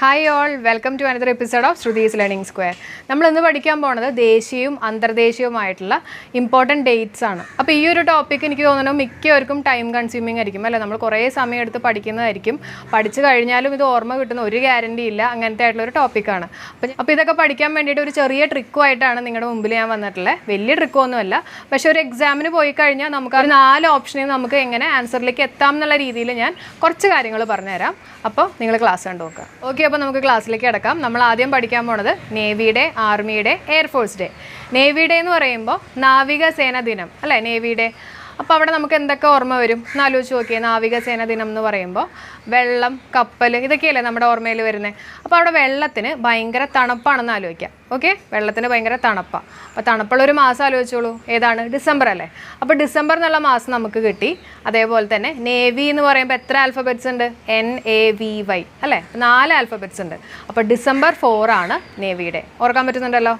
Hi all welcome to another episode of Shruthi's learning square നമ്മൾ ഇന്ന് പഠിക്കാൻ പോണത് ദേശീയവും അന്തർദേശീയവുമായിട്ടുള്ള ഇമ്പോർട്ടന്റ് ഡേറ്റ്സ് ആണ്. അപ്പോൾ ഈ ഒരു ടോപ്പിക് എനിക്ക് തോന്നുന്നു മിക്കവർക്കും ടൈം കൺസ്യൂമിംഗ് ആയിരിക്കും. അല്ലേ? നമ്മൾ കുറേ സമയം എടുത്ത് പഠിക്കുന്നതായിരിക്കും. പഠിച്ചു കഴിഞ്ഞാലും ഇത് ഓർമ്മ കിട്ടുന്ന ഒരു ഗ്യാരണ്ടി ഇല്ല. അങ്ങനത്തെ ആയിട്ടുള്ള ഒരു ടോപ്പിക്കാണ് അപ്പോൾ അപ്പോൾ ഇതൊക്കെ പഠിക്കാൻ വേണ്ടിയിട്ട് ഒരു ചെറിയ ട്രിക്കുമായിട്ടാണ് നിങ്ങളുടെ മുമ്പിൽ ഞാൻ വന്നിട്ടുള്ളത്. വലിയ ട്രിക്കൊന്നുമല്ല പക്ഷേ ഒരു എക്സാമിന് പോയി കഴിഞ്ഞാൽ നമുക്ക് ഒരു നാല് ഓപ്ഷനിൽ നമുക്ക് എങ്ങനെ ആൻസറിലേക്ക് എത്താം എന്നുള്ള രീതിയിൽ ഞാൻ കുറച്ച് കാര്യങ്ങൾ പറഞ്ഞുതരാം. അപ്പോൾ നിങ്ങൾ ക്ലാസ് കണ്ടു നോക്കുക. ഓക്കെ അപ്പോൾ നമുക്ക് ക്ലാസ്സിലേക്ക് കിടക്കാം. നമ്മൾ ആദ്യം പഠിക്കാൻ പോണത് navy day army day air force day. Navy day എന്ന് പറയുമ്പോൾ നാവികസേന ദിനം. അല്ലേ? നേവിയുടെ അപ്പോൾ അവിടെ നമുക്ക് എന്തൊക്കെ ഓർമ്മ വരും? എന്ന് ആലോചിച്ച് നോക്കിയാൽ നാവികസേന ദിനം എന്ന് പറയുമ്പോൾ വെള്ളം കപ്പൽ ഇതൊക്കെയല്ലേ നമ്മുടെ ഓർമ്മയിൽ വരുന്നത് അപ്പോൾ അവിടെ വെള്ളത്തിന് ഭയങ്കര തണുപ്പാണെന്ന് ആലോചിക്കാം. ഓക്കെ? വെള്ളത്തിന് ഭയങ്കര തണുപ്പാണ് അപ്പോൾ തണുപ്പുള്ള ഒരു മാസം ആലോചിച്ചോളൂ. ഏതാണ്? ഡിസംബർ അല്ലേ? അപ്പോൾ ഡിസംബർ എന്നുള്ള മാസം നമുക്ക് കിട്ടി. അതേപോലെ തന്നെ നേവി എന്ന് പറയുമ്പോൾ എത്ര ആൽഫബറ്റ്സ് ഉണ്ട്? എൻ എ വി വൈ അല്ലേ? നാല് ആൽഫബറ്റ്സ് ഉണ്ട്. അപ്പോൾ ഡിസംബർ ഫോറാണ് നേവിയുടെ. ഓർക്കാൻ പറ്റുന്നുണ്ടല്ലോ?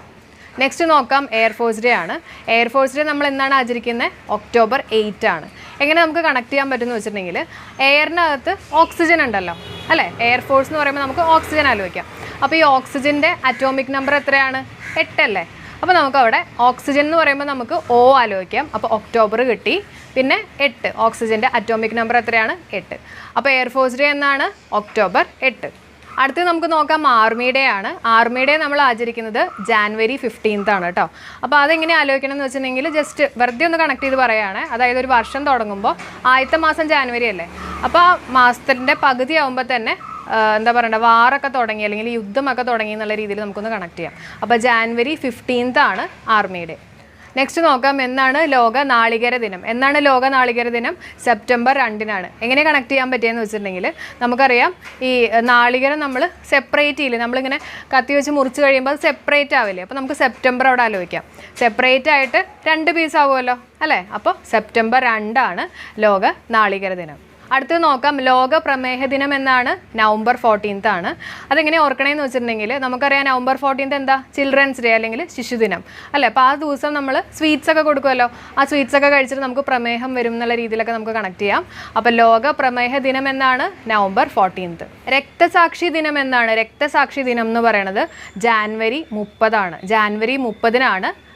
നെക്സ്റ്റ് നോക്കാം എയർഫോഴ്സ് ഡേ ആണ്. എയർഫോഴ്സ് ഡേ നമ്മൾ എന്നാണ് ആചരിക്കുന്നത്? ഒക്ടോബർ എയ്റ്റ് ആണ്. എങ്ങനെ നമുക്ക് കണക്ട് ചെയ്യാൻ പറ്റുമെന്ന് വെച്ചിട്ടുണ്ടെങ്കിൽ എയറിനകത്ത് ഓക്സിജൻ ഉണ്ടല്ലോ അല്ലേ? എയർഫോഴ്സ് എന്ന് പറയുമ്പോൾ നമുക്ക് ഓക്സിജൻ ആലോചിക്കാം. അപ്പോൾ ഈ ഓക്സിജന്റെ അറ്റോമിക് നമ്പർ എത്രയാണ്? എട്ടല്ലേ അപ്പോൾ നമുക്ക് അവിടെ ഓക്സിജൻ എന്ന് പറയുമ്പോൾ നമുക്ക് ഓ ആലോചിക്കാം. അപ്പോൾ ഒക്ടോബർ കിട്ടി. പിന്നെ എട്ട് ഓക്സിജന്റെ അറ്റോമിക് നമ്പർ എത്രയാണ്? എട്ട്. അപ്പോൾ എയർഫോഴ്സ് ഡേ എന്നാണ്? ഒക്ടോബർ എട്ട്. അടുത്ത് നമുക്ക് നോക്കാം ആർമി ഡേ ആണ്. ആർമി ഡേ നമ്മൾ ആചരിക്കുന്നത് ജാനുവരി ഫിഫ്റ്റീൻത്ത് ആണ് കേട്ടോ അപ്പോൾ അതെങ്ങനെ ആലോചിക്കണം എന്ന് വെച്ചിട്ടുണ്ടെങ്കിൽ ജസ്റ്റ് വെറുതെ ഒന്ന് കണക്ട് ചെയ്ത് പറയുകയാണ്. അതായത് ഒരു വർഷം തുടങ്ങുമ്പോൾ ആദ്യത്തെ മാസം ജാനുവരി അല്ലേ? അപ്പോൾ ആ മാസത്തിന്റെ പകുതി ആകുമ്പോൾ തന്നെ എന്താ പറയണ്ട വാറൊക്കെ തുടങ്ങി അല്ലെങ്കിൽ യുദ്ധമൊക്കെ തുടങ്ങി എന്നുള്ള രീതിയിൽ നമുക്കൊന്ന് കണക്ട് ചെയ്യാം. അപ്പോൾ ജാനുവരി ഫിഫ്റ്റീൻത്ത് ആണ് ആർമി ഡേ നെക്സ്റ്റ് നോക്കാം എന്നാണ് ലോക നാളികേര ദിനം. എന്നാണ് ലോക നാളികേര ദിനം? സെപ്റ്റംബർ രണ്ടിനാണ്. എങ്ങനെ കണക്ട് ചെയ്യാൻ പറ്റിയെന്ന് വെച്ചിട്ടുണ്ടെങ്കിൽ നമുക്കറിയാം ഈ നാളികേരം നമ്മൾ സെപ്പറേറ്റ് ചെയ്യില്ലേ? നമ്മളിങ്ങനെ കത്തി വെച്ച് മുറിച്ച് കഴിയുമ്പോൾ അത് സെപ്പറേറ്റ് ആവില്ലേ? അപ്പോൾ നമുക്ക് സെപ്റ്റംബർ അവിടെ ആലോചിക്കാം. സെപ്പറേറ്റ് ആയിട്ട് രണ്ട് പീസ് ആവുമല്ലോ അല്ലേ? അപ്പോൾ സെപ്റ്റംബർ രണ്ടാണ് ലോക നാളികേര ദിനം. അടുത്ത് നോക്കാം. ലോക പ്രമേഹ ദിനം എന്നാണ് നവംബർ ഫോർട്ടീൻത്ത് ആണ്. അതെങ്ങനെ ഓർക്കണേന്ന് വെച്ചിട്ടുണ്ടെങ്കിൽ നമുക്കറിയാം നവംബർ ഫോർട്ടീൻത്ത് എന്താ? ചിൽഡ്രൻസ് ഡേ അല്ലെങ്കിൽ ശിശുദിനം. അല്ലേ? അപ്പോൾ ആ ദിവസം നമ്മൾ സ്വീറ്റ്സ് ഒക്കെ കൊടുക്കുമല്ലോ. ആ സ്വീറ്റ്സ് ഒക്കെ കഴിച്ചിട്ട് നമുക്ക് പ്രമേഹം വരും എന്നുള്ള രീതിയിലൊക്കെ നമുക്ക് കണക്ട് ചെയ്യാം. അപ്പോൾ ലോക പ്രമേഹ ദിനം എന്നാണ് നവംബർ ഫോർട്ടീൻത്ത് രക്തസാക്ഷി ദിനം എന്നാണ് രക്തസാക്ഷി ദിനം എന്ന് പറയുന്നത് ജാൻവരി മുപ്പതാണ്. ജാൻവരി മുപ്പതിനാണ്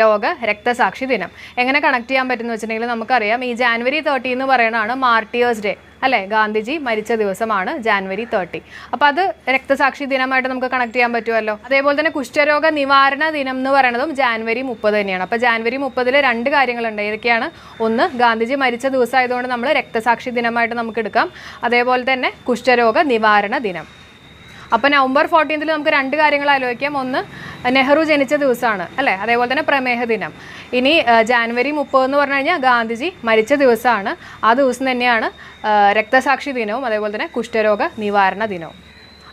ലോക രക്തസാക്ഷി ദിനം. എങ്ങനെ കണക്ട് ചെയ്യാൻ പറ്റുമെന്ന് വെച്ചിട്ടുണ്ടെങ്കിൽ നമുക്കറിയാം ഈ ജാനുവരി തേർട്ടി എന്ന് പറയുന്നതാണ് മാർട്ടിയേഴ്സ് ഡേ അല്ലേ? ഗാന്ധിജി മരിച്ച ദിവസമാണ് ജാനുവരി തേർട്ടി അപ്പോൾ അത് രക്തസാക്ഷി ദിനമായിട്ട് നമുക്ക് കണക്ട് ചെയ്യാൻ പറ്റുമല്ലോ. അതേപോലെ തന്നെ കുഷ്ഠരോഗ നിവാരണ ദിനം എന്ന് പറയുന്നതും ജാനുവരി മുപ്പത് തന്നെയാണ്. അപ്പോൾ ജാനുവരി മുപ്പതിൽ രണ്ട് കാര്യങ്ങളുണ്ട്. ഏതൊക്കെയാണ്? ഒന്ന് ഗാന്ധിജി മരിച്ച ദിവസമായതുകൊണ്ട് നമ്മൾ രക്തസാക്ഷി ദിനമായിട്ട് നമുക്ക് എടുക്കാം. അതേപോലെ തന്നെ കുഷ്ഠരോഗ നിവാരണ ദിനം. അപ്പോൾ നവംബർ ഫോർട്ടീൻത്തിൽ നമുക്ക് രണ്ട് കാര്യങ്ങൾ ആലോചിക്കാം. ഒന്ന് നെഹ്റു ജനിച്ച ദിവസമാണ് അല്ലേ? അതേപോലെ തന്നെ പ്രമേഹ ദിനം. ഇനി ജാനുവരി മുപ്പത് എന്ന് പറഞ്ഞു കഴിഞ്ഞാൽ ഗാന്ധിജി മരിച്ച ദിവസമാണ്. ആ ദിവസം തന്നെയാണ് രക്തസാക്ഷി ദിനവും അതേപോലെ തന്നെ കുഷ്ഠരോഗ നിവാരണ ദിനവും.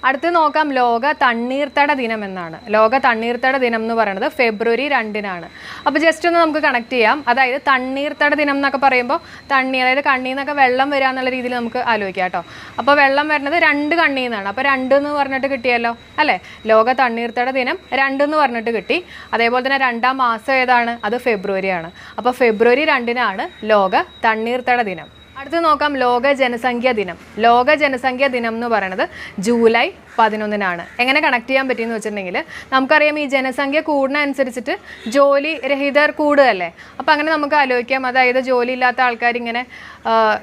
അടുത്ത് നോക്കാം. ലോക തണ്ണീർത്തട ദിനം എന്നാണ്. ലോക തണ്ണീർത്തട ദിനം എന്ന് പറയുന്നത് ഫെബ്രുവരി രണ്ടിനാണ്. അപ്പോൾ ജസ്റ്റ് ഒന്ന് നമുക്ക് കണക്ട് ചെയ്യാം. അതായത് തണ്ണീർത്തട ദിനം എന്നൊക്കെ പറയുമ്പോൾ തണ്ണി അതായത് കണ്ണിൽ നിന്നൊക്കെ വെള്ളം വരിക എന്നുള്ള രീതിയിൽ നമുക്ക് ആലോചിക്കാം കേട്ടോ. അപ്പോൾ വെള്ളം വരുന്നത് രണ്ട് കണ്ണിൽ നിന്നാണ് അപ്പോൾ രണ്ട് എന്ന് പറഞ്ഞിട്ട് കിട്ടിയല്ലോ അല്ലേ? ലോക തണ്ണീർത്തട ദിനം രണ്ട് എന്ന് പറഞ്ഞിട്ട് കിട്ടി. അതേപോലെ തന്നെ രണ്ടാം മാസം ഏതാണ്? അത് ഫെബ്രുവരിയാണ്. അപ്പോൾ ഫെബ്രുവരി രണ്ടിനാണ് ലോക തണ്ണീർത്തട ദിനം. അടുത്ത് നോക്കാം ലോക ജനസംഖ്യാ ദിനം. ലോക ജനസംഖ്യാ ദിനം എന്ന് പറയുന്നത് ജൂലൈ പതിനൊന്നിനാണ്. എങ്ങനെ കണക്ട് ചെയ്യാൻ പറ്റിയെന്ന് വെച്ചിട്ടുണ്ടെങ്കിൽ നമുക്കറിയാം ഈ ജനസംഖ്യ കൂടുന്നതനുസരിച്ചിട്ട് ജോലി രഹിതർ കൂടുകയല്ലേ? അപ്പോൾ അങ്ങനെ നമുക്ക് ആലോചിക്കാം. അതായത് ജോലി ഇല്ലാത്ത ആൾക്കാർ ഇങ്ങനെ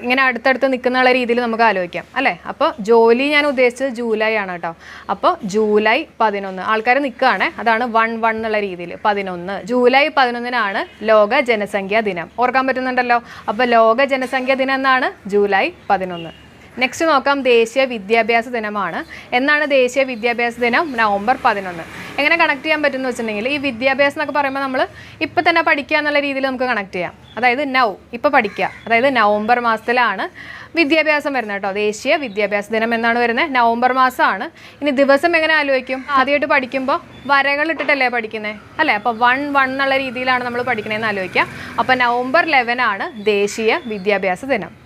ഇങ്ങനെ അടുത്തടുത്ത് നിൽക്കുന്ന രീതിയിൽ നമുക്ക് ആലോചിക്കാം. അല്ലേ? അപ്പോൾ ജോലി ഞാൻ ഉദ്ദേശിച്ചത് ജൂലൈ ആണ് കേട്ടോ. അപ്പോൾ ജൂലൈ പതിനൊന്ന്. ആൾക്കാർ നിൽക്കുകയാണ്. അതാണ് വൺ വൺ എന്നുള്ള രീതിയിൽ പതിനൊന്ന്. ജൂലൈ പതിനൊന്നിനാണ് ലോക ജനസംഖ്യാ ദിനം. ഓർക്കാൻ പറ്റുന്നുണ്ടല്ലോ? അപ്പോൾ ലോക ജനസംഖ്യാ ദിനം എന്നാണ്? ജൂലൈ പതിനൊന്ന്. നെക്സ്റ്റ് നോക്കാം ദേശീയ വിദ്യാഭ്യാസ ദിനമാണ്. എന്നാണ് ദേശീയ വിദ്യാഭ്യാസ ദിനം? നവംബർ പതിനൊന്ന്. എങ്ങനെ കണക്ട് ചെയ്യാൻ പറ്റുമെന്ന് വെച്ചിട്ടുണ്ടെങ്കിൽ ഈ വിദ്യാഭ്യാസം എന്നൊക്കെ പറയുമ്പോൾ നമ്മൾ ഇപ്പം തന്നെ പഠിക്കുക എന്നുള്ള രീതിയിൽ നമുക്ക് കണക്ട് ചെയ്യാം. അതായത് നൗ ഇപ്പോൾ പഠിക്കുക. അതായത് നവംബർ മാസത്തിലാണ് വിദ്യാഭ്യാസം വരുന്നത് കേട്ടോ. ദേശീയ വിദ്യാഭ്യാസ ദിനം എന്നാണ് വരുന്നത്. നവംബർ മാസമാണ്. ഇനി ദിവസം എങ്ങനെ ആലോചിക്കും? ആദ്യമായിട്ട് പഠിക്കുമ്പോൾ വരകൾ ഇട്ടിട്ടല്ലേ പഠിക്കുന്നത് അല്ലേ? അപ്പോൾ വൺ വൺ എന്നുള്ള രീതിയിലാണ് നമ്മൾ പഠിക്കണതെന്ന് ആലോചിക്കുക. അപ്പോൾ നവംബർ ലെവൻ ആണ് ദേശീയ വിദ്യാഭ്യാസ ദിനം.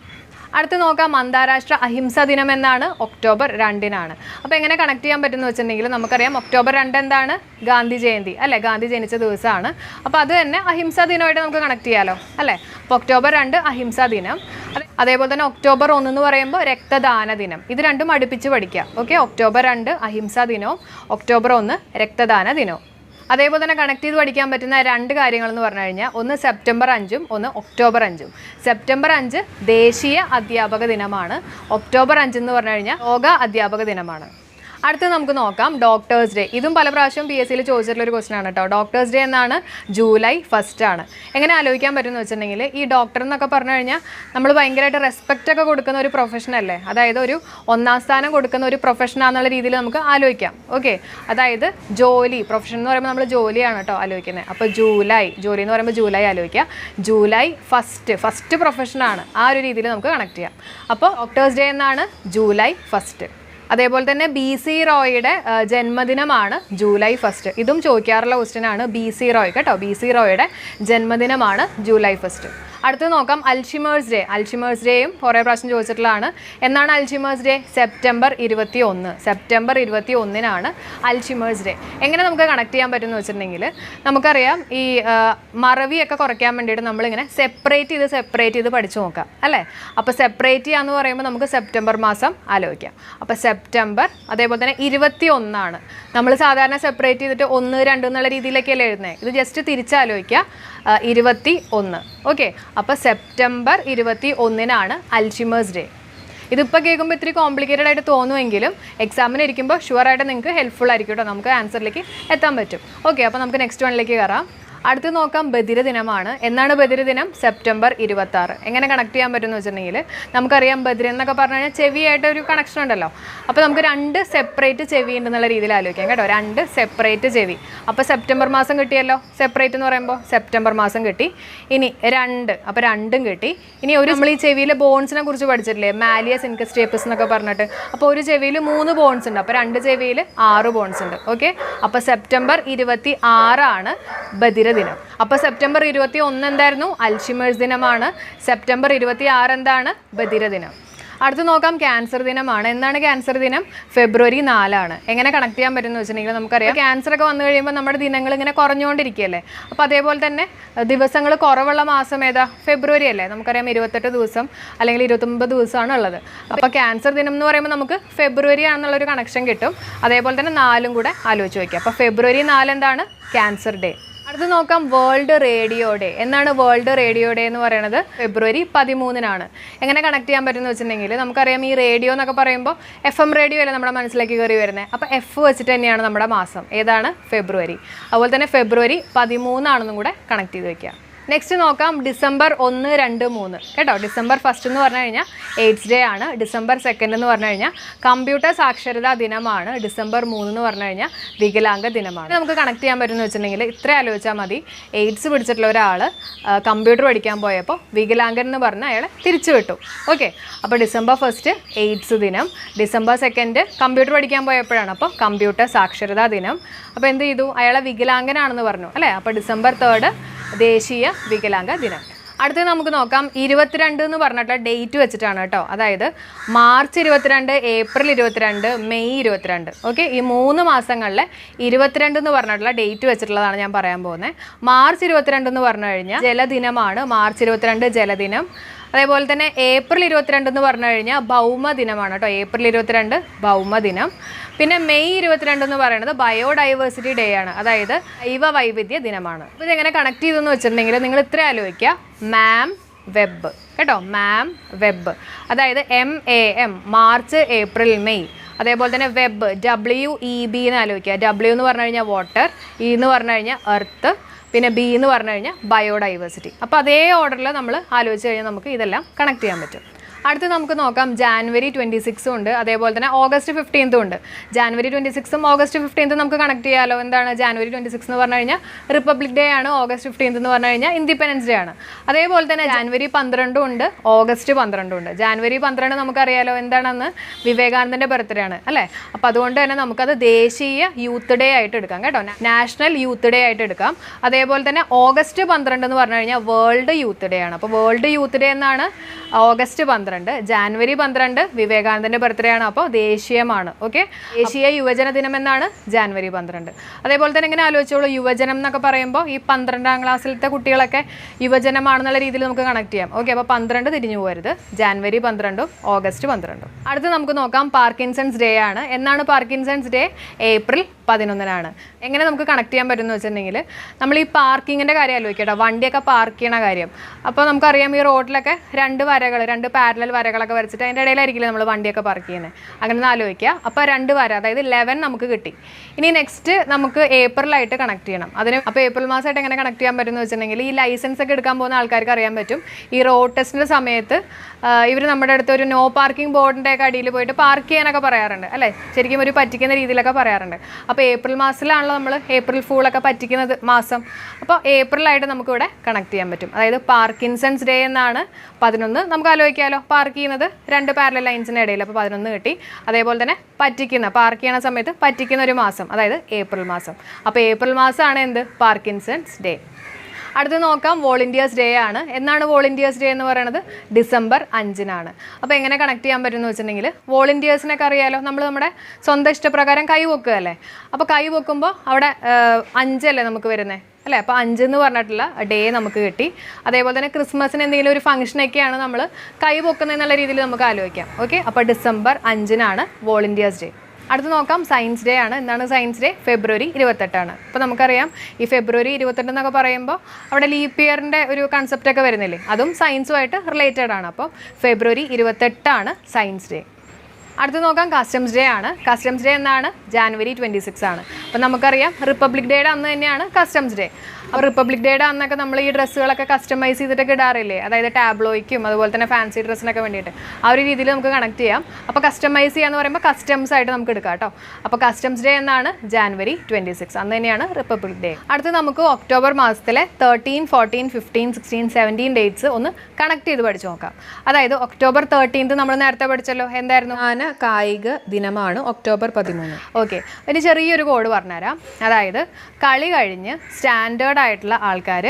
അടുത്ത് നോക്കാം അന്താരാഷ്ട്ര അഹിംസ ദിനം എന്നാണ് ഒക്ടോബർ രണ്ടിനാണ്. അപ്പോൾ എങ്ങനെ കണക്ട് ചെയ്യാൻ പറ്റുമെന്ന് വെച്ചിട്ടുണ്ടെങ്കിൽ നമുക്കറിയാം ഒക്ടോബർ രണ്ട് എന്താണ് ഗാന്ധി ജയന്തി അല്ലേ? ഗാന്ധി ജനിച്ച ദിവസമാണ് അപ്പോൾ അത് തന്നെ അഹിംസ ദിനമായിട്ട് നമുക്ക് കണക്ട് ചെയ്യാമല്ലോ അല്ലേ? അപ്പോൾ ഒക്ടോബർ രണ്ട് അഹിംസ ദിനം. അതെ- അതേപോലെ തന്നെ ഒക്ടോബർ ഒന്ന് എന്ന് പറയുമ്പോൾ രക്തദാന ദിനം. ഇത് രണ്ടും അടുപ്പിച്ച് പഠിക്കുക. ഓക്കെ? ഒക്ടോബർ രണ്ട് അഹിംസ ദിനവും ഒക്ടോബർ ഒന്ന് രക്തദാന ദിനവും. അതേപോലെ തന്നെ കണക്ട് ചെയ്ത് പഠിക്കാൻ പറ്റുന്ന രണ്ട് കാര്യങ്ങൾ എന്ന് പറഞ്ഞു കഴിഞ്ഞാൽ ഒന്ന് സെപ്റ്റംബർ അഞ്ചും ഒന്ന് ഒക്ടോബർ അഞ്ചും. സെപ്റ്റംബർ അഞ്ച് ദേശീയ അധ്യാപക ദിനമാണ്. ഒക്ടോബർ അഞ്ച് എന്ന് പറഞ്ഞു കഴിഞ്ഞാൽ ലോക അധ്യാപക ദിനമാണ്. അടുത്ത് നമുക്ക് നോക്കാം. ഡോക്ടേഴ്സ് ഡേ ഇതും പല പ്രാവശ്യം പി എസ് സിയിൽ ചോദിച്ചിട്ടുള്ള ഒരു ക്വസ്റ്റൻ ആണ് കേട്ടോ ഡോക്ടേഴ്സ് ഡേ എന്നാണ് ജൂലൈ ഫസ്റ്റ് ആണ്. എങ്ങനെ ആലോചിക്കാൻ പറ്റുമെന്ന് വെച്ചിട്ടുണ്ടെങ്കിൽ ഈ ഡോക്ടർ എന്നൊക്കെ പറഞ്ഞു കഴിഞ്ഞാൽ നമ്മൾ ഭയങ്കരമായിട്ട് റെസ്പെക്റ്റ് ഒക്കെ കൊടുക്കുന്ന ഒരു പ്രൊഫഷൻ അല്ലേ? അതായത് ഒരു ഒന്നാം സ്ഥാനം കൊടുക്കുന്ന ഒരു പ്രൊഫഷൻ ആണെന്നുള്ള രീതിയിൽ നമുക്ക് ആലോചിക്കാം. ഓക്കെ അതായത് ജോലി. പ്രൊഫഷൻ എന്ന് പറയുമ്പോൾ നമ്മൾ ജോലിയാണ് കേട്ടോ ആലോചിക്കുന്നത് അപ്പോൾ ജൂലൈ ജോലി എന്ന് പറയുമ്പോൾ ജൂലൈ ആലോചിക്കാം. ജൂലൈ ഫസ്റ്റ് ഫസ്റ്റ് പ്രൊഫഷനാണ് ആ ഒരു രീതിയിൽ നമുക്ക് കണക്ട് ചെയ്യാം. അപ്പോൾ ഡോക്ടേഴ്സ് ഡേ എന്നാണ് ജൂലൈ ഫസ്റ്റ് അതേപോലെ തന്നെ ബി സി റോയുടെ ജന്മദിനമാണ് ജൂലൈ ഫസ്റ്റ് ഇതും ചോദിക്കാറുള്ള ക്വസ്റ്റ്യൻ ആണ്. ബി സി റോയ് കേട്ടോ? ബി സി റോയുടെ ജന്മദിനമാണ് ജൂലൈ ഫസ്റ്റ് അടുത്ത് നോക്കാം. Alzheimer's day. അൽഷിമേഴ്സ് ഡേയും കുറേ പ്രാവശ്യം ചോദിച്ചിട്ടുള്ളതാണ്. എന്നാണ് അൽഷിമേഴ്സ് ഡേ? സെപ്റ്റംബർ ഇരുപത്തി ഒന്ന് സെപ്റ്റംബർ ഇരുപത്തി ഒന്നിനാണ് അൽഷിമേഴ്സ് ഡേ. എങ്ങനെ നമുക്ക് കണക്ട് ചെയ്യാൻ പറ്റുമെന്ന് വെച്ചിട്ടുണ്ടെങ്കിൽ നമുക്കറിയാം ഈ മറവിയൊക്കെ കുറയ്ക്കാൻ വേണ്ടിയിട്ട് നമ്മളിങ്ങനെ സെപ്പറേറ്റ് ചെയ്ത് സെപ്പറേറ്റ് ചെയ്ത് പഠിച്ചു നോക്കാം. അല്ലേ? അപ്പോൾ സെപ്പറേറ്റ് ചെയ്യാന്ന് പറയുമ്പോൾ നമുക്ക് സെപ്റ്റംബർ മാസം ആലോചിക്കാം. അപ്പോൾ സെപ്റ്റംബർ അതേപോലെ തന്നെ ഇരുപത്തി ഒന്നാണ് നമ്മൾ സാധാരണ സെപ്പറേറ്റ് ചെയ്തിട്ട് ഒന്ന് രണ്ട് എന്നുള്ള രീതിയിലൊക്കെയല്ലേ എഴുതുന്നത് ഇത് ജസ്റ്റ് തിരിച്ചാലോചിക്കുക. ഇരുപത്തി ഒന്ന് ഓക്കെ അപ്പോൾ സെപ്റ്റംബർ ഇരുപത്തി ഒന്നിനാണ് അൽഷിമേഴ്സ് ഡേ ഇതിപ്പോൾ കേൾക്കുമ്പോൾ ഇത്തിരി കോംപ്ലിക്കേറ്റഡ് ആയിട്ട് തോന്നുമെങ്കിലും എക്സാമിന് ഇരിക്കുമ്പോൾ ഷുവറായിട്ട് നിങ്ങൾക്ക് ഹെൽപ്ഫുൾ ആയിരിക്കും കേട്ടോ നമുക്ക് ആൻസറിലേക്ക് എത്താൻ പറ്റും. ഓക്കെ അപ്പോൾ നമുക്ക് നെക്സ്റ്റ് വണ്ണിലേക്ക് കയറാം അടുത്ത് നോക്കാം ബദിര ദിനമാണ് എന്നാണ് ബദിര ദിനം സെപ്റ്റംബർ ഇരുപത്തി ആറ് എങ്ങനെ കണക്ട് ചെയ്യാൻ പറ്റുമെന്ന് വെച്ചിട്ടുണ്ടെങ്കിൽ നമുക്കറിയാം ബദിര എന്നൊക്കെ പറഞ്ഞു കഴിഞ്ഞാൽ ചെവിയായിട്ട് ഒരു കണക്ഷൻ ഉണ്ടല്ലോ. അപ്പോൾ നമുക്ക് രണ്ട് സെപ്പറേറ്റ് ചെവി ഉണ്ടെന്നുള്ള രീതിയിൽ ആലോചിക്കാം കേട്ടോ. രണ്ട് സെപ്പറേറ്റ് ചെവി. അപ്പോൾ സെപ്റ്റംബർ മാസം കിട്ടിയല്ലോ? സെപ്പറേറ്റ് എന്ന് പറയുമ്പോൾ സെപ്റ്റംബർ മാസം കിട്ടി. ഇനി രണ്ട്. അപ്പോൾ രണ്ടും കിട്ടി. ഇനി ഒരു നമ്മൾ ഈ ചെവിയിലെ ബോൺസിനെ കുറിച്ച് പഠിച്ചിട്ടില്ലേ? മാലിയസ് ഇൻകസ്റ്റേപ്പസ് എന്നൊക്കെ പറഞ്ഞിട്ട്. അപ്പോൾ ഒരു ചെവിയിൽ മൂന്ന് ബോൺസ് ഉണ്ട്. അപ്പോൾ രണ്ട് ചെവിയിൽ ആറ് ബോൺസ് ഉണ്ട്. ഓക്കെ അപ്പോൾ സെപ്റ്റംബർ ഇരുപത്തി ആറാണ് ബദിര ദിനം. അപ്പോൾ സെപ്റ്റംബർ ഇരുപത്തി ഒന്ന് എന്തായിരുന്നു? അൽഷിമേഴ്സ് ദിനമാണ്. സെപ്റ്റംബർ ഇരുപത്തി ആറ് എന്താണ്? ബദിര ദിനം. അടുത്ത് നോക്കാം ക്യാൻസർ ദിനമാണ്. എന്നാണ് ക്യാൻസർ ദിനം? ഫെബ്രുവരി നാലാണ്. എങ്ങനെ കണക്ട് ചെയ്യാൻ പറ്റുമെന്ന് വെച്ചിട്ടുണ്ടെങ്കിൽ നമുക്കറിയാം. ക്യാൻസർ ഒക്കെ വന്നു കഴിയുമ്പോൾ നമ്മുടെ ദിനങ്ങൾ ഇങ്ങനെ കുറഞ്ഞുകൊണ്ടിരിക്കുകയല്ലേ? അപ്പോൾ അതേപോലെ തന്നെ ദിവസങ്ങൾ കുറവുള്ള മാസം ഏതാ? ഫെബ്രുവരി അല്ലേ? നമുക്കറിയാം ഇരുപത്തെട്ട് ദിവസം അല്ലെങ്കിൽ ഇരുപത്തൊമ്പത് ദിവസമാണ് ഉള്ളത്. അപ്പോൾ ക്യാൻസർ ദിനം എന്ന് പറയുമ്പോൾ നമുക്ക് ഫെബ്രുവരി ആണെന്നുള്ളൊരു കണക്ഷൻ കിട്ടും. അതേപോലെ തന്നെ നാലും കൂടെ ആലോചിച്ച് വയ്ക്കുക അപ്പോൾ ഫെബ്രുവരി നാല് എന്താണ്? Cancer day. അടുത്ത് നോക്കാം വേൾഡ് റേഡിയോ ഡേ എന്നാണ് വേൾഡ് റേഡിയോ ഡേ എന്ന് പറയുന്നത് ഫെബ്രുവരി പതിമൂന്നിനാണ്. എങ്ങനെ കണക്ട് ചെയ്യാൻ പറ്റുമെന്ന് വെച്ചിട്ടുണ്ടെങ്കിൽ നമുക്കറിയാം ഈ റേഡിയോ എന്നൊക്കെ പറയുമ്പോൾ എഫ് എം റേഡിയോ അല്ലേ നമ്മുടെ മനസ്സിലേക്ക് കയറി വരുന്നത്. അപ്പോൾ എഫ് വെച്ചിട്ട് തന്നെയാണ് നമ്മുടെ മാസം. ഏതാണ്? ഫെബ്രുവരി. അതുപോലെ തന്നെ ഫെബ്രുവരി പതിമൂന്നാണെന്നും കൂടെ കണക്ട് ചെയ്ത് വെക്കുക. നെക്സ്റ്റ് നോക്കാം. ഡിസംബർ ഒന്ന് രണ്ട് മൂന്ന്. കേട്ടോ? ഡിസംബർ ഫസ്റ്റ് എന്ന് പറഞ്ഞു കഴിഞ്ഞാൽ എയ്ഡ്സ് ഡേ ആണ്. ഡിസംബർ സെക്കൻഡ് എന്ന് പറഞ്ഞു കഴിഞ്ഞാൽ കമ്പ്യൂട്ടർ സാക്ഷരതാ ദിനമാണ്. ഡിസംബർ മൂന്ന് എന്ന് പറഞ്ഞു കഴിഞ്ഞാൽ വികലാംഗ ദിനമാണ്. നമുക്ക് കണക്ട് ചെയ്യാൻ പറ്റുമെന്ന് വെച്ചിട്ടുണ്ടെങ്കിൽ ഇത്ര ആലോചിച്ചാൽ മതി. എയ്ഡ്സ് പിടിച്ചിട്ടുള്ള ഒരാൾ കമ്പ്യൂട്ടർ പഠിക്കാൻ പോയപ്പോൾ വികലാംഗൻ എന്ന് പറഞ്ഞ് അയാളെ തിരിച്ചു വിട്ടു. ഓക്കെ അപ്പോൾ ഡിസംബർ ഫസ്റ്റ് എയ്ഡ്സ് ദിനം. ഡിസംബർ സെക്കൻഡ് കമ്പ്യൂട്ടർ പഠിക്കാൻ പോയപ്പോഴാണ് അപ്പോൾ കമ്പ്യൂട്ടർ സാക്ഷരതാ ദിനം. അപ്പോൾ എന്ത് ചെയ്തു? അയാളെ വികലാംഗനാണെന്ന് പറഞ്ഞു. അല്ലേ? അപ്പോൾ ഡിസംബർ തേർഡ് ദേശീയ വികലാംഗ ദിനം. അടുത്തത് നമുക്ക് നോക്കാം. ഇരുപത്തിരണ്ട് എന്ന് പറഞ്ഞിട്ടുള്ള ഡേറ്റ് വെച്ചിട്ടാണ് കേട്ടോ. അതായത് മാർച്ച് ഇരുപത്തിരണ്ട് ഏപ്രിൽ ഇരുപത്തിരണ്ട് മെയ് ഇരുപത്തിരണ്ട്. ഓക്കെ? ഈ മൂന്ന് മാസങ്ങളിലെ ഇരുപത്തിരണ്ട് എന്ന് പറഞ്ഞിട്ടുള്ള ഡേറ്റ് വെച്ചിട്ടുള്ളതാണ് ഞാൻ പറയാൻ പോകുന്നത്. മാർച്ച് ഇരുപത്തിരണ്ട് എന്ന് പറഞ്ഞു കഴിഞ്ഞാൽ ജലദിനമാണ്. മാർച്ച് ഇരുപത്തിരണ്ട് ജലദിനം. അതേപോലെ തന്നെ ഏപ്രിൽ ഇരുപത്തിരണ്ട് എന്ന് പറഞ്ഞു കഴിഞ്ഞാൽ ഭൗമ ദിനമാണ് കേട്ടോ. ഏപ്രിൽ ഇരുപത്തിരണ്ട് ഭൗമ ദിനം. പിന്നെ മെയ് ഇരുപത്തിരണ്ട് എന്ന് പറയുന്നത് ബയോഡൈവേഴ്സിറ്റി ഡേ ആണ്. അതായത് ജൈവ വൈവിധ്യ ദിനമാണ്. അപ്പോൾ ഇതെങ്ങനെ കണക്ട് ചെയ്തെന്ന് വെച്ചിട്ടുണ്ടെങ്കിൽ നിങ്ങൾ ഇത്ര ആലോചിക്കുക. MAM web. കേട്ടോ? MAM web. അതായത് M A M March April May. അതേപോലെ തന്നെ വെബ് ഡബ്ല്യു ഇ ബി എന്ന് ആലോചിക്കുക. ഡബ്ല്യു എന്ന് പറഞ്ഞു കഴിഞ്ഞാൽ വാട്ടർ. ഇ എന്ന് പറഞ്ഞു കഴിഞ്ഞാൽ എർത്ത്. പിന്നെ ബി എന്ന് പറഞ്ഞു കഴിഞ്ഞാൽ ബയോഡൈവേഴ്സിറ്റി അപ്പോൾ അതേ ഓർഡറിൽ നമ്മൾ ആലോചിച്ച് കഴിഞ്ഞാൽ നമുക്ക് ഇതെല്ലാം കണക്ട് ചെയ്യാൻ പറ്റും. അടുത്ത് നമുക്ക് നോക്കാം. ജാനുവരി ട്വന്റി സിക്സും ഉണ്ട്. അതേപോലെ തന്നെ ഓഗസ്റ്റ് ഫിഫ്റ്റീൻത്തും ഉണ്ട്. ജാനുവരി ട്വന്റി സിക്സും ഓഗസ്റ്റ് ഫിഫ്റ്റീൻത്തും നമുക്ക് കണക്ട് ചെയ്യാമല്ലോ എന്താണ് ജാനുവരി ട്വന്റി സിക്സ് എന്ന് പറഞ്ഞു കഴിഞ്ഞാൽ? റിപ്പബ്ലിക് ഡേ ആണ് ഓഗസ്റ്റ് ഫിഫ്റ്റീൻത്ത് എന്ന് പറഞ്ഞു കഴിഞ്ഞാൽ ഇൻഡിപെൻഡൻസ് ഡേ ആണ്. അതേപോലെ തന്നെ ജാനുവരി പന്ത്രണ്ടും ഉണ്ട് ഓഗസ്റ്റ് പന്ത്രണ്ടും ഉണ്ട്. ജാനുവരി പന്ത്രണ്ട് നമുക്കറിയാലോ എന്താണെന്ന്? വിവേകാനന്ദന്റെ ബർത്ത്ഡേ ആണ് അല്ലേ? അപ്പോൾ അതുകൊണ്ട് തന്നെ നമുക്കത് ദേശീയ യൂത്ത് ഡേ ആയിട്ട് എടുക്കാം കേട്ടോ. നാഷണൽ യൂത്ത് ഡേ ആയിട്ട് എടുക്കാം. അതേപോലെ തന്നെ ഓഗസ്റ്റ് പന്ത്രണ്ട് എന്ന് പറഞ്ഞു കഴിഞ്ഞാൽ വേൾഡ് യൂത്ത് ഡേ ആണ്. അപ്പോൾ വേൾഡ് യൂത്ത് ഡേ എന്നാണ് ഓഗസ്റ്റ് പന്ത്രണ്ട്. പന്ത്രണ്ട് ജാനുവരി പന്ത്രണ്ട് വിവേകാനന്ദന്റെ ബർത്ത്ഡേ ആണ്. അപ്പോൾ ദേശീയമാണ് ഓക്കെ ദേശീയ യുവജന ദിനം എന്നാണ് ജാനുവരി പന്ത്രണ്ട്. അതേപോലെ തന്നെ ഇങ്ങനെ ആലോചിച്ചോളൂ യുവജനം എന്നൊക്കെ പറയുമ്പോൾ ഈ പന്ത്രണ്ടാം ക്ലാസ്സിലത്തെ കുട്ടികളൊക്കെ യുവജനമാണെന്നുള്ള രീതിയിൽ നമുക്ക് കണക്ട് ചെയ്യാം ഓക്കെ അപ്പോൾ പന്ത്രണ്ട് തിരിഞ്ഞു പോരുത് ജാനുവരി പന്ത്രണ്ടും ഓഗസ്റ്റ് പന്ത്രണ്ടും. അടുത്ത് നമുക്ക് നോക്കാം പാർക്കിൻസൺസ് ഡേ ആണ്. എന്നാണ് പാർക്കിൻസൺസ് ഡേ? ഏപ്രിൽ പതിനൊന്നിനാണ്. എങ്ങനെ നമുക്ക് കണക്ട് ചെയ്യാൻ പറ്റുമെന്ന് വെച്ചിട്ടുണ്ടെങ്കിൽ നമ്മൾ ഈ പാർക്കിങ്ങിന്റെ കാര്യം ആലോചിക്കട്ടോ വണ്ടിയൊക്കെ പാർക്ക് ചെയ്യണ കാര്യം. അപ്പോൾ നമുക്കറിയാം ഈ റോഡിലൊക്കെ രണ്ട് വരകൾ രണ്ട് പാരലൽ വരകളൊക്കെ വരച്ചിട്ട് അതിന്റെ ഇടയിലായിരിക്കില്ല നമ്മൾ വണ്ടിയൊക്കെ പാർക്ക് ചെയ്യുന്നത് അങ്ങനെ ഒന്ന് ആലോചിക്കുക. അപ്പോൾ രണ്ട് വര അതായത് ലെവൻ നമുക്ക് കിട്ടി. ഇനി നെക്സ്റ്റ് നമുക്ക് ഏപ്രിലായിട്ട് കണക്ട് ചെയ്യണം. അതിന് അപ്പോൾ ഏപ്രിൽ മാസമായിട്ട് എങ്ങനെ കണക്ട് ചെയ്യാൻ പറ്റുമെന്ന് വെച്ചിട്ടുണ്ടെങ്കിൽ ഈ ലൈസൻസ് ഒക്കെ എടുക്കാൻ പോകുന്ന ആൾക്കാർക്ക് അറിയാൻ പറ്റും. ഈ റോഡ് ടെസ്റ്റിന്റെ സമയത്ത് ഇവർ നമ്മുടെ അടുത്ത് ഒരു നോ പാർക്കിംഗ് ബോർഡിന്റെ ഒക്കെ അടിയിൽ പോയിട്ട് പാർക്ക് ചെയ്യാനൊക്കെ പറയാറുണ്ട്. അല്ലേ? ശരിക്കും ഒരു പറ്റിക്കുന്ന രീതിയിലൊക്കെ പറയാറുണ്ട്. അപ്പോൾ ഏപ്രിൽ മാസത്തിലാണല്ലോ നമ്മൾ ഏപ്രിൽ ഫൂളൊക്കെ പറ്റിക്കുന്നത് മാസം. അപ്പോൾ ഏപ്രിലായിട്ട് നമുക്കിവിടെ കണക്ട് ചെയ്യാൻ പറ്റും. അതായത് പാർക്കിൻസൺസ് ഡേ എന്നാണ് പതിനൊന്ന്. നമുക്ക് ആലോചിക്കാമല്ലോ പാർക്ക് ചെയ്യുന്നത് രണ്ട് പാരല ലൈൻസിന്റെ ഇടയിൽ. അപ്പോൾ പതിനൊന്ന് കിട്ടി. അതേപോലെ തന്നെ പറ്റിക്കുന്ന പാർക്ക് ചെയ്യണ സമയത്ത് പറ്റിക്കുന്ന ഒരു മാസം. അതായത് ഏപ്രിൽ മാസം. അപ്പോൾ ഏപ്രിൽ മാസമാണ് എന്ത്? പാർക്കിൻസൺസ് ഡേ അടുത്ത് നോക്കാം വോളണ്ടിയേഴ്സ് ഡേ ആണ്. എന്നാണ് വോളണ്ടിയേഴ്സ് ഡേ എന്ന് പറയുന്നത് ഡിസംബർ അഞ്ചിനാണ്. അപ്പോൾ എങ്ങനെ കണക്ട് ചെയ്യാൻ പറ്റുമെന്ന് വെച്ചിട്ടുണ്ടെങ്കിൽ വോളണ്ടിയേഴ്സിനൊക്കെ അറിയാലോ? നമ്മൾ നമ്മുടെ സ്വന്തം ഇഷ്ടപ്രകാരം കൈ വെക്കുകയല്ലേ അപ്പോൾ കൈ വെക്കുമ്പോൾ അവിടെ അഞ്ചല്ലേ നമുക്ക് വരുന്നത് അല്ലേ? അപ്പോൾ അഞ്ച് എന്ന് പറഞ്ഞിട്ടുള്ള ഡേ നമുക്ക് കിട്ടി. അതേപോലെ തന്നെ ക്രിസ്മസിന് എന്തെങ്കിലും ഒരു ഫംഗ്ഷനൊക്കെയാണ് നമ്മൾ കൈ പൊക്കുന്നത് എന്നുള്ള രീതിയിൽ നമുക്ക് ആലോചിക്കാം. ഓക്കെ അപ്പോൾ ഡിസംബർ അഞ്ചിനാണ് വോളണ്ടിയേഴ്സ് ഡേ അടുത്ത് നോക്കാം. സയൻസ് ഡേ ആണ്. എന്താണ് സയൻസ് ഡേ ഫെബ്രുവരി ഇരുപത്തെട്ടാണ്. അപ്പോൾ നമുക്കറിയാം ഈ ഫെബ്രുവരി ഇരുപത്തെട്ട് എന്നൊക്കെ പറയുമ്പോൾ അവിടെ ലീപ് ഇയറിന്റെ ഒരു കൺസെപ്റ്റൊക്കെ വരുന്നില്ലേ? അതും സയൻസുമായിട്ട് റിലേറ്റഡ് ആണ്. അപ്പോൾ ഫെബ്രുവരി ഇരുപത്തെട്ടാണ് സയൻസ് ഡേ അടുത്ത് നോക്കാം കസ്റ്റംസ് ഡേ ആണ്. കസ്റ്റംസ് ഡേ എന്നാണ്? ജാനുവരി ട്വന്റി സിക്സ് ആണ്. അപ്പോൾ നമുക്കറിയാം റിപ്പബ്ലിക് ഡേയുടെ അന്ന് തന്നെയാണ് കസ്റ്റംസ് ഡേ അപ്പോൾ റിപ്പബ്ലിക് ഡേയുടെ അന്നൊക്കെ നമ്മൾ ഈ ഡ്രസ്സുകളൊക്കെ കസ്റ്റമൈസ് ചെയ്തിട്ടൊക്കെ ഇടാറില്ലേ? അതായത് ടാബ്ലോയ്ക്കും അതുപോലെ തന്നെ ഫാൻസി ഡ്രസ്സിനൊക്കെ വേണ്ടിയിട്ട്. ആ ഒരു രീതിയിൽ നമുക്ക് കണക്ട് ചെയ്യാം. അപ്പോൾ കസ്റ്റമൈസ് ചെയ്യാന്ന് പറയുമ്പോൾ കസ്റ്റംസ് ആയിട്ട് നമുക്ക് എടുക്കാം കേട്ടോ. അപ്പോൾ കസ്റ്റംസ് ഡേ എന്നാണ് ജാനുവരി ട്വന്റി സിക്സ് അന്ന് തന്നെയാണ് റിപ്പബ്ലിക് ഡേ അടുത്ത് നമുക്ക് ഒക്ടോബർ മാസത്തിലെ thirteen fourteen fifteen sixteen seventeen dates ഒന്ന് കണക്ട് ചെയ്ത് പഠിച്ചു നോക്കാം. അതായത് ഒക്ടോബർ തേർട്ടീൻത്ത് നമ്മൾ നേരത്തെ പഠിച്ചല്ലോ. എന്തായിരുന്നു? കായിക ദിനമാണ് ഒക്ടോബർ പതിമൂന്ന്. ഓക്കെ ഒരു ചെറിയൊരു കോഡ് പറഞ്ഞുതരാം. അതായത് കളി കഴിഞ്ഞ് സ്റ്റാൻഡേർഡ് ആയിട്ടുള്ള ആൾക്കാർ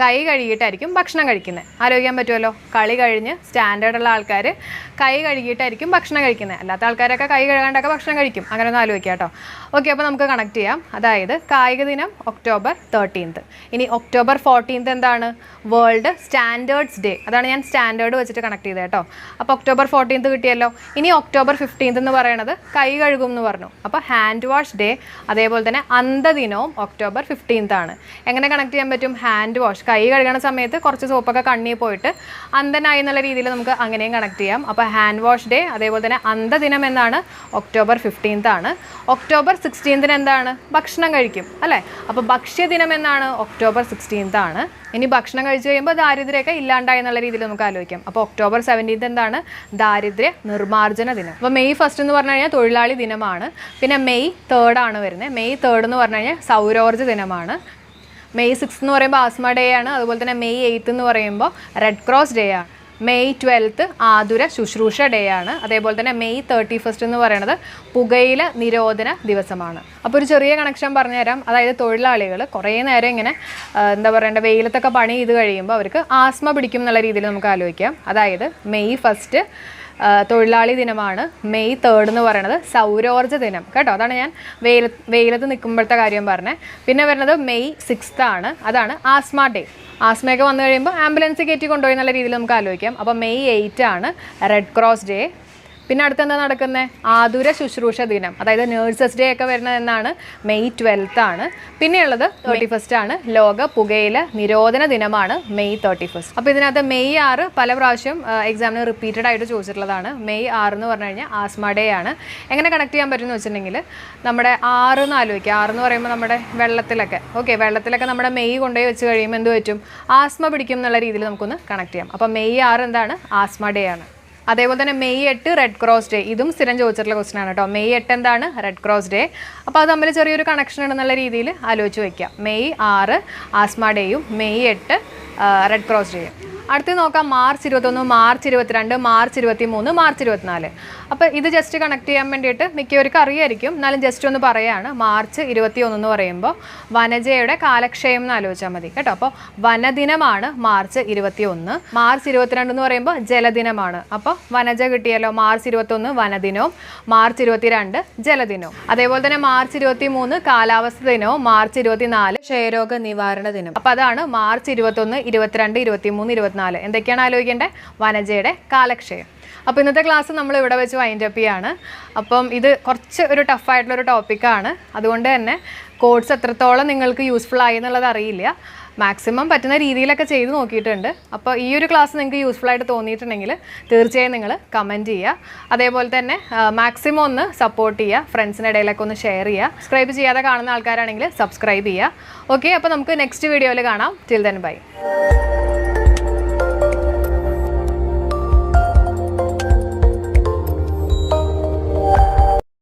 കൈ കഴുകിയിട്ടായിരിക്കും ഭക്ഷണം കഴിക്കുന്നത്. ആലോചിക്കാൻ പറ്റുമല്ലോ? കളി കഴിഞ്ഞ് സ്റ്റാൻഡേർഡ് ഉള്ള ആൾക്കാർ കൈ കഴുകിയിട്ടായിരിക്കും ഭക്ഷണം കഴിക്കുന്നത്. അല്ലാത്ത ആൾക്കാരൊക്കെ കൈ കഴുകാണ്ടൊക്കെ ഭക്ഷണം കഴിക്കും. അങ്ങനെ ഒന്ന് ആലോചിക്കുക കേട്ടോ. ഓക്കെ അപ്പോൾ നമുക്ക് കണക്ട് ചെയ്യാം. അതായത് കായിക ദിനം ഒക്ടോബർ തേർട്ടീൻത്ത് ഇനി ഒക്ടോബർ ഫോർട്ടീൻത്ത് എന്താണ്? വേൾഡ് സ്റ്റാൻഡേർഡ്സ് ഡേ അതാണ് ഞാൻ സ്റ്റാൻഡേർഡ് വെച്ചിട്ട് കണക്ട് ചെയ്തത് കേട്ടോ. അപ്പോൾ ഒക്ടോബർ ഫോർട്ടീൻത്ത് കിട്ടിയല്ലോ. ഇനി ഒക്ടോബർ ഫിഫ്റ്റീൻത്ത് എന്ന് പറയുന്നത് കൈ കഴുകും എന്ന് പറഞ്ഞു. അപ്പോൾ ഹാൻഡ് വാഷ് ഡേ അതേപോലെ തന്നെ അന്തദിനവും ഒക്ടോബർ ഫിഫ്റ്റീൻത്ത് ആണ്. എങ്ങനെ കണക്ട് ചെയ്യാൻ പറ്റും? ഹാൻഡ് വാഷ് കൈ കഴുകണ സമയത്ത് കുറച്ച് സോപ്പൊക്കെ കണ്ണിൽ പോയിട്ട് അന്തനായി എന്നുള്ള രീതിയിൽ നമുക്ക് അങ്ങനെയും കണക്ട് ചെയ്യാം. അപ്പോൾ ഹാൻഡ് വാഷ് ഡേ അതേപോലെ തന്നെ അന്തദിനം എന്നാണ് ഒക്ടോബർ ഫിഫ്റ്റീൻത്ത് ആണ്. ഒക്ടോബർ സിക്സ്റ്റീൻത്തിന് എന്താണ്? ഭക്ഷണം കഴിക്കും അല്ലേ? അപ്പോൾ ഭക്ഷ്യദിനം എന്നാണ് ഒക്ടോബർ സിക്സ്റ്റീൻത്ത് ആണ്. ഇനി ഭക്ഷണം കഴിച്ചു കഴിയുമ്പോൾ ദാരിദ്ര്യമൊക്കെ ഇല്ലാണ്ടായി എന്നുള്ള രീതിയിൽ നമുക്ക് ആലോചിക്കാം. അപ്പോൾ ഒക്ടോബർ സെവന്റീൻത്ത് എന്താണ്? ദാരിദ്ര്യ നിർമ്മാർജന ദിനം. അപ്പോൾ മെയ് ഫസ്റ്റ് എന്ന് പറഞ്ഞു കഴിഞ്ഞാൽ തൊഴിലാളി ദിനമാണ്. പിന്നെ മെയ് തേർഡ് ആണ് വരുന്നത്. മെയ് തേർഡ് എന്ന് പറഞ്ഞു കഴിഞ്ഞാൽ സൗരോർജ ദിനമാണ്. മെയ് സിക്സ് എന്ന് പറയുമ്പോൾ ആസ്മ ഡേ ആണ്. അതുപോലെ തന്നെ മെയ് എയ്ത്ത് എന്ന് പറയുമ്പോൾ റെഡ് ക്രോസ് ഡേ ആണ്. മെയ് ട്വൽത്ത് ആതുര ശുശ്രൂഷ ഡേ ആണ് അതേപോലെ തന്നെ മെയ് തേർട്ടി ഫസ്റ്റ് എന്ന് പറയുന്നത് പുകയില നിരോധന ദിവസമാണ്. അപ്പോൾ ഒരു ചെറിയ കണക്ഷൻ പറഞ്ഞുതരാം അതായത് തൊഴിലാളികൾ കുറേ നേരം ഇങ്ങനെ എന്താ പറയേണ്ട വെയിലത്തൊക്കെ പണി ചെയ്ത് കഴിയുമ്പോൾ അവർക്ക് ആസ്മ പിടിക്കും എന്നുള്ള രീതിയിൽ നമുക്ക് ആലോചിക്കാം. അതായത് മെയ് ഫസ്റ്റ് തൊഴിലാളി ദിനമാണ് മെയ് തേർഡ് എന്ന് പറയുന്നത് സൗരോർജ ദിനം. കേട്ടോ? അതാണ് ഞാൻ വെയിൽ വെയിലത്ത് നിൽക്കുമ്പോഴത്തെ കാര്യം പറഞ്ഞത് പിന്നെ വരുന്നത് മെയ് സിക്സ്ത് ആണ്. അതാണ് ആസ്മ ഡേ. ആസ്മയൊക്കെ വന്നു കഴിയുമ്പോൾ ആംബുലൻസ് കയറ്റി കൊണ്ടുപോയി നല്ല രീതിയിൽ നമുക്ക് ആലോചിക്കാം. അപ്പോൾ മെയ് എയ്റ്റ് ആണ് റെഡ് ക്രോസ് ഡേ പിന്നെ അടുത്ത് എന്താ നടക്കുന്നത് ആതുര ശുശ്രൂഷ ദിനം. അതായത് നേഴ്സസ് ഡേ ഒക്കെ വരുന്നത് എന്നാണ് മെയ് ട്വൽത്ത് ആണ്. പിന്നെയുള്ളത് തേർട്ടി ഫസ്റ്റ് ആണ്. ലോക പുകയില നിരോധന ദിനമാണ് മെയ് തേർട്ടി ഫസ്റ്റ് അപ്പോൾ ഇതിനകത്ത് മെയ് ആറ് പല പ്രാവശ്യം എക്സാമിന് റിപ്പീറ്റഡ് ആയിട്ട് ചോദിച്ചിട്ടുള്ളതാണ്. മെയ് ആറ് എന്ന് പറഞ്ഞു കഴിഞ്ഞാൽ ആസ്മ ഡേ ആണ്. എങ്ങനെ കണക്ട് ചെയ്യാൻ പറ്റുമെന്ന് വെച്ചിട്ടുണ്ടെങ്കിൽ നമ്മുടെ ആറ് എന്ന് ആലോചിക്കുക. ആറ് എന്ന് പറയുമ്പോൾ നമ്മുടെ വെള്ളത്തിലൊക്കെ. ഓക്കെ വെള്ളത്തിലൊക്കെ നമ്മുടെ മെയ് കൊണ്ടുപോയി വെച്ച് കഴിയുമ്പോൾ എന്ത് പറ്റും? ആസ്മ പിടിക്കും എന്നുള്ള രീതിയിൽ നമുക്കൊന്ന് കണക്ട് ചെയ്യാം. അപ്പോൾ മെയ് ആറ് എന്താണ്? ആസ്മ ഡേ ആണ്. അതേപോലെ തന്നെ മെയ് എട്ട് റെഡ് ക്രോസ് ഡേ ഇതും സ്ഥിരം ചോദിച്ചിട്ടുള്ള ക്വസ്റ്റൻ ആണ് കേട്ടോ. മെയ് എട്ട് എന്താണ് റെഡ് ക്രോസ് ഡേ അപ്പോൾ അത് തമ്മിൽ ചെറിയൊരു കണക്ഷൻ ഉണ്ടെന്നുള്ള രീതിയിൽ ആലോചിച്ച് വയ്ക്കാം മെയ് ആറ് ആസ്മ ഡേയും മെയ് എട്ട് റെഡ് ക്രോസ് ചെയ്യും അടുത്ത് നോക്കാം മാർച്ച് ഇരുപത്തൊന്ന് മാർച്ച് ഇരുപത്തിരണ്ട് മാർച്ച് ഇരുപത്തി മൂന്ന് മാർച്ച് ഇരുപത്തിനാല്. അപ്പോൾ ഇത് ജസ്റ്റ് കണക്ട് ചെയ്യാൻ വേണ്ടിയിട്ട് മിക്കവർക്കും അറിയായിരിക്കും. എന്നാലും ജസ്റ്റ് ഒന്ന് പറയാണ് മാർച്ച് ഇരുപത്തി ഒന്ന് എന്ന് പറയുമ്പോൾ വനജയുടെ കാലക്ഷയം എന്ന് ആലോചിച്ചാൽ മതി കേട്ടോ. അപ്പോൾ വനദിനമാണ് മാർച്ച് ഇരുപത്തി ഒന്ന് മാർച്ച് ഇരുപത്തിരണ്ട് എന്ന് പറയുമ്പോൾ ജലദിനമാണ്. അപ്പോൾ വനജ കിട്ടിയല്ലോ മാർച്ച് ഇരുപത്തൊന്ന് വനദിനവും മാർച്ച് ഇരുപത്തിരണ്ട് ജലദിനവും. അതേപോലെ തന്നെ മാർച്ച് ഇരുപത്തി മൂന്ന് കാലാവസ്ഥ ദിനവും മാർച്ച് ഇരുപത്തിനാല് ക്ഷയരോഗ നിവാരണ ദിനം. അപ്പോൾ അതാണ് മാർച്ച് ഇരുപത്തൊന്ന് ഇരുപത്തിരണ്ട് ഇരുപത്തിമൂന്ന് ഇരുപത്തിനാല്. എന്തൊക്കെയാണ് ആലോചിക്കേണ്ടത് വനജയുടെ കാലക്ഷയം. അപ്പോൾ ഇന്നത്തെ ക്ലാസ് നമ്മൾ ഇവിടെ വെച്ച് വൈൻഡ് അപ്പ് ചെയ്യാണ്. അപ്പം ഇത് കുറച്ച് ഒരു ടഫായിട്ടുള്ളൊരു ടോപ്പിക്കാണ് അതുകൊണ്ട് തന്നെ കോഡ്സ് എത്രത്തോളം നിങ്ങൾക്ക് യൂസ്ഫുൾ ആയി എന്നുള്ളത് അറിയില്ല. മാക്സിമം പറ്റുന്ന രീതിയിലൊക്കെ ചെയ്ത് നോക്കിയിട്ടുണ്ട്. അപ്പോൾ ഈ ഒരു ക്ലാസ് നിങ്ങൾക്ക് യൂസ്ഫുൾ ആയിട്ട് തോന്നിയിട്ടുണ്ടെങ്കിൽ തീർച്ചയായും നിങ്ങൾ കമന്റ് ചെയ്യുക. അതേപോലെ തന്നെ മാക്സിമം ഒന്ന് സപ്പോർട്ട് ചെയ്യുക. ഫ്രണ്ട്സിന്റെ ഇടയിലൊക്കെ ഒന്ന് ഷെയർ ചെയ്യുക. സബ്സ്ക്രൈബ് ചെയ്യാതെ കാണുന്ന ആൾക്കാരാണെങ്കിൽ സബ്സ്ക്രൈബ് ചെയ്യുക. ഓക്കെ അപ്പോൾ നമുക്ക് നെക്സ്റ്റ് വീഡിയോയിൽ കാണാം. Till then bye